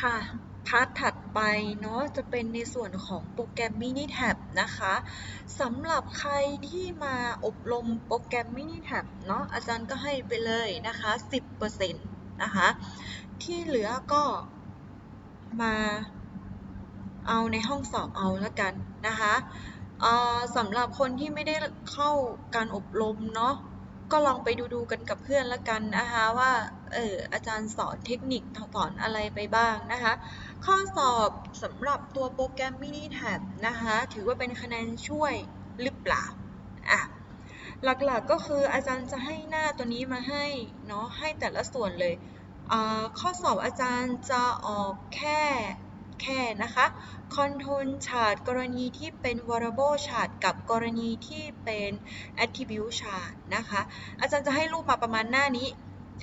ค่ะ พาร์ทถัดไปเนาะจะเป็นในส่วนของโปรแกรม Minitab นะคะสำหรับใครที่มาอบรมโปรแกรม Minitab เนาะอาจารย์ก็ให้ไปเลยนะคะ 10%นะคะที่เหลือก็มาเอาในห้องสอบเอาแล้วกันนะคะสำหรับคนที่ไม่ได้เข้าการอบรมเนาะ ก็ลองไปดูดูกันกับเพื่อนละกันนะคะว่าเอออาจารย์สอนเทคนิคสอนอะไรไปบ้างนะคะข้อสอบสำหรับตัวโปรแกรม Minitab นะคะถือว่าเป็นคะแนนช่วยหรือเปล่าอะหลักๆก็คืออาจารย์จะให้หน้าตัวนี้มาให้เนาะให้แต่ละส่วนเลยอ่าข้อสอบอาจารย์จะออกแค่ แค่นะคะ Control Chart กรณีที่เป็น Variable Chart กับกรณีที่เป็น Attribute Chart นะคะ อาจารย์จะให้รูปมาประมาณหน้านี้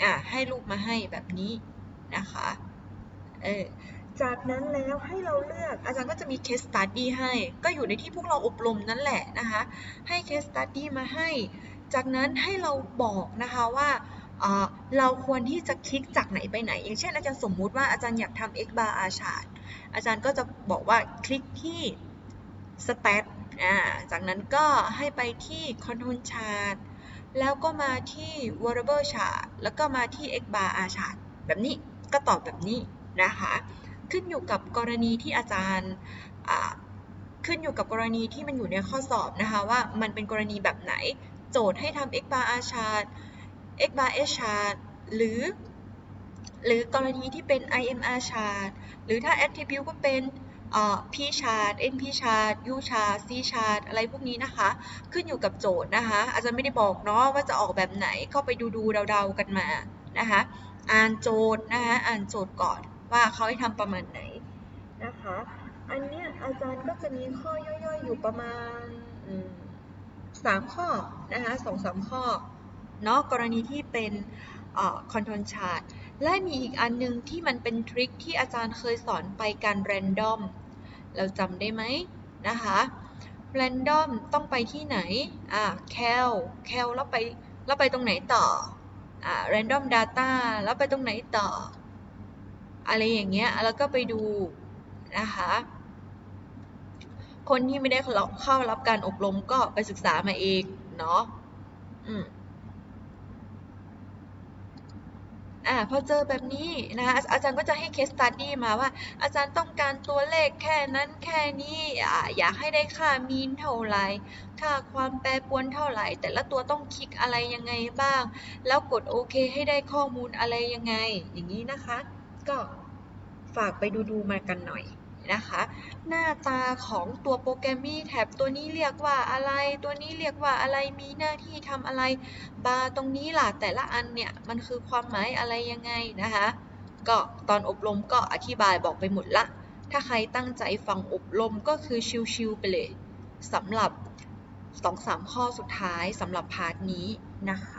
อะให้รูปมาให้แบบนี้นะคะ เออจากนั้นแล้วให้เราเลือกอาจารย์ก็จะมี case study ให้ ก็อยู่ในที่พวกเราอบรมนั่นแหละนะคะ ให้ case study มาให้ จากนั้นให้เราบอกนะคะว่าเอ่อเราควรที่จะคลิกจากไหนไปไหน อย่างเช่นอาจารย์สมมุติว่าอาจารย์อยากทำ x bar r chart อาจารย์ก็จะบอกว่าคลิกที่ stat อ่าจากนั้นก็ให้ไปที่ control chart แล้วก็มาที่ variable chart แล้วก็มาที่ x bar r chart แบบนี้ก็ตอบแบบนี้นะคะ ขึ้นอยู่กับกรณีที่อาจารย์ขึ้นอยู่กับกรณีที่มันอยู่ในข้อสอบนะคะว่ามันเป็นกรณีแบบไหน โจทย์ให้ทำ x bar r chart x bar s chart หรือ หรือกรณีที่เป็น IMR chart หรือถ้า attribute ก็เป็น P chart NP chart U chart C chart อะไรพวกนี้นะคะ ขึ้นอยู่กับโจทย์นะคะ อาจารย์ไม่ได้บอกเนาะว่าจะออกแบบไหนก็ไปดูดูเดาๆกันมานะคะ อ่านโจทย์นะคะอ่านโจทย์ก่อนว่าเขาให้ทำประมาณไหนนะคะ อันเนี้ยอาจารย์ก็จะมีข้อย่อยๆอยู่ประมาณสามข้อนะคะสองสามข้อเนาะกรณีที่เป็นคอนโทรลชาร์ต และมีอีกอันหนึงที่มันเป็นทริคที่อาจารย์เคยสอนไปการแรนดอม เราจำได้ไหมนะคะแรนดอมต้องไปที่ไหน อ่าแคลแคลแล้วไปแล้วไปตรงไหนต่อ อ่า random data แล้วไปตรงไหนต่อ อะไรอย่างเงี้ย แล้วก็ไปดูนะคะ คนที่ไม่ได้เข้ารับการอบรมก็ไปศึกษามาเอง เนาะ อืม อ่าพอเจอแบบนี้นะคะอาจารย์ก็จะให้ case study มาว่า อาจารย์ต้องการตัวเลขแค่นั้นแค่นี้อ่าอยากให้ได้ค่า mean เท่าไหร่ค่าความแปรปรวนเท่าไหร่ แต่ละตัวต้องคลิกอะไรยังไงบ้าง แล้วกดโอเคให้ได้ข้อมูลอะไรยังไง อย่างนี้นะคะ ก็ฝากไปดูดูมากันหน่อย นะคะ หน้าตาของตัวโปรแกรมมี่แท็บตัวนี้เรียกว่าอะไร ตัวนี้เรียกว่าอะไรมีหน้าที่ทำอะไร บาร์ตรงนี้ล่ะแต่ละอันเนี่ย มันคือความหมายอะไรยังไงนะคะ ก็ตอนอบรมก็อธิบายบอกไปหมดละ ถ้าใครตั้งใจฟังอบรมก็คือชิวๆไปเลยสำหรับ 2-3 ข้อสุดท้ายสำหรับพาร์ทนี้นะคะ